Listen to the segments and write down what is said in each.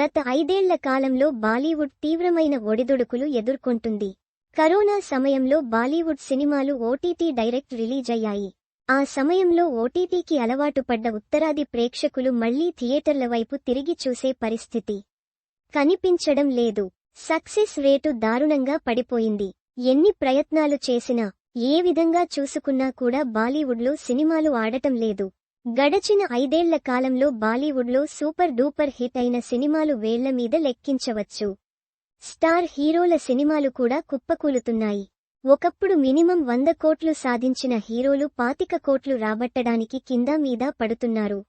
గత ఐదేళ్ళ కాలంలో బాలీవుడ్ తీవ్రమైన ఒడిదుడుకులు ఎదుర్కొంటుంది. కరోనా సమయంలో బాలీవుడ్ సినిమాలు ఓటీటీ డైరెక్ట్ రిలీజ్ అయ్యాయి. ఆ సమయంలో ఓటీటీకి అలవాటు పడ్డ ఉత్తరాది ప్రేక్షకులు మళ్ళీ థియేటర్ల వైపు తిరిగి చూసే పరిస్థితి కనిపించడం లేదు. సక్సెస్ రేటు దారుణంగా పడిపోయింది. ఎన్ని ప్రయత్నాలు చేసినా ఏ విధంగా చూసుకున్నా కూడా బాలీవుడ్లో సినిమాలు ఆడటం లేదు. గడచిన ఐదేళ్ళ కాలంలో బాలీవుడ్లో సూపర్ డూపర్ హిట్ అయిన సినిమాలు వేళ్ళ మీద లెక్కించవచ్చు. స్టార్ హీరోల సినిమాలు కూడా కుప్పకూలుతున్నాయి. ఒకప్పుడు మినిమం వంద కోట్లు సాధించిన హీరోలు పాతిక కోట్లు రాబట్టడానికి కింద మీద పడుతున్నారు.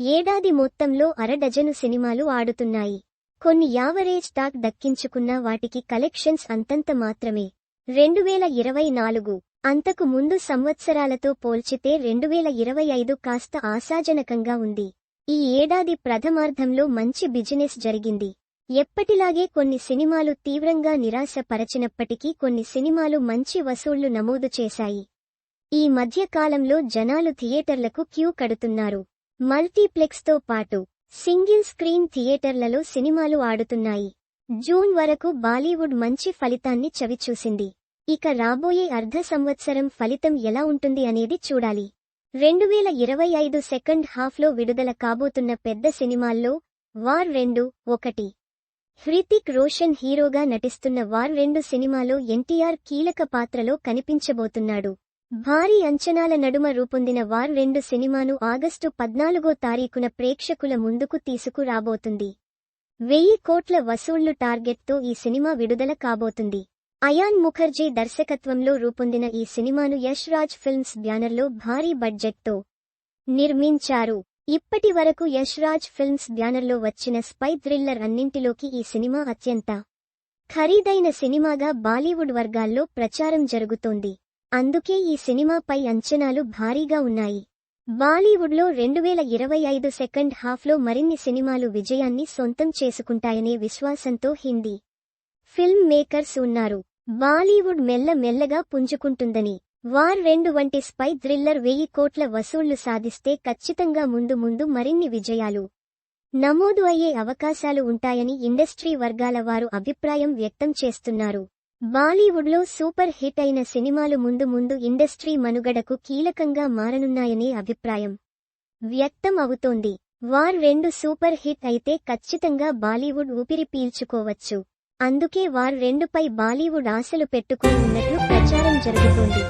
ఏడాది మొత్తంలో అరడజను సినిమాలు ఆడుతున్నాయి. కొన్ని యావరేజ్ టాక్ దక్కించుకున్న వాటికి కలెక్షన్స్ అంతంత మాత్రమే. రెండువేల ఇరవై నాలుగు అంతకు ముందు సంవత్సరాలతో పోల్చితే రెండువేల ఇరవై ఐదు కాస్త ఆశాజనకంగా ఉంది. ఈ ఏడాది ప్రథమార్ధంలో మంచి బిజినెస్ జరిగింది. ఎప్పటిలాగే కొన్ని సినిమాలు తీవ్రంగా నిరాశపరచినప్పటికీ కొన్ని సినిమాలు మంచి వసూళ్ళు నమోదు చేశాయి. ఈ మధ్యకాలంలో జనాలు థియేటర్లకు క్యూ కడుతున్నారు. మల్టీప్లెక్స్తో పాటు సింగిల్ స్క్రీన్ థియేటర్లలో సినిమాలు ఆడుతున్నాయి. జూన్ వరకు బాలీవుడ్ మంచి ఫలితాన్ని చవిచూసింది. ఇక రాబోయే అర్ధ సంవత్సరం ఫలితం ఎలా ఉంటుంది అనేది చూడాలి. రెండువేల ఇరవై ఐదు సెకండ్ హాఫ్లో విడుదల కాబోతున్న పెద్ద సినిమాల్లో వార్ రెండు ఒకటి. హృతిక్ రోషన్ హీరోగా నటిస్తున్న వార్ రెండు సినిమాలో ఎన్టీఆర్ కీలక పాత్రలో కనిపించబోతున్నాడు. భారీ అంచనాల నడుమ రూపొందిన వార్ రెండు సినిమాను ఆగస్టు పద్నాలుగో తారీఖున ప్రేక్షకుల ముందుకు తీసుకురాబోతుంది. వెయ్యి కోట్ల వసూళ్ళు టార్గెట్తో ఈ సినిమా విడుదల కాబోతుంది. అయాన్ ముఖర్జీ దర్శకత్వంలో రూపొందిన ఈ సినిమాను యష్ రాజ్ ఫిల్మ్స్ బ్యానర్లో భారీ బడ్జెట్తో నిర్మించారు. ఇప్పటి వరకు యష్ రాజ్ ఫిల్మ్స్ బ్యానర్లో వచ్చిన స్పై థ్రిల్లర్ అన్నింటిలోకి ఈ సినిమా అత్యంత ఖరీదైన సినిమాగా బాలీవుడ్ వర్గాల్లో ప్రచారం జరుగుతోంది. అందుకే ఈ సినిమాపై అంచనాలు భారీగా ఉన్నాయి. బాలీవుడ్లో రెండువేల ఇరవై ఐదు సెకండ్ హాఫ్లో మరిన్ని సినిమాలు విజయాన్ని సొంతం చేసుకుంటాయనే విశ్వాసంతో హిందీ ఫిల్మ్ మేకర్స్ ఉన్నారు. బాలీవుడ్ మెల్ల మెల్లగా పుంజుకుంటుందని. వార్ రెండు వంటి స్పై థ్రిల్లర్ వెయ్యి కోట్ల వసూళ్ళు సాధిస్తే ఖచ్చితంగా ముందు ముందు మరిన్ని విజయాలు. నమోదు అయ్యే అవకాశాలు ఉంటాయని ఇండస్ట్రీ వర్గాల వారు అభిప్రాయం వ్యక్తం చేస్తున్నారు. బాలీవుడ్లో సూపర్ హిట్ అయిన సినిమాలు ముందు ముందు ఇండస్ట్రీ మనుగడకు కీలకంగా మారనున్నాయనే అభిప్రాయం వ్యక్తం అవుతోంది. వార్ రెండు సూపర్ హిట్ అయితే ఖచ్చితంగా బాలీవుడ్ ఊపిరి పీల్చుకోవచ్చు. అందుకే వారు రెండుపై బాలీవుడ్ ఆశలు పెట్టుకుని ఉన్నట్లు ప్రచారం జరుగుతోంది.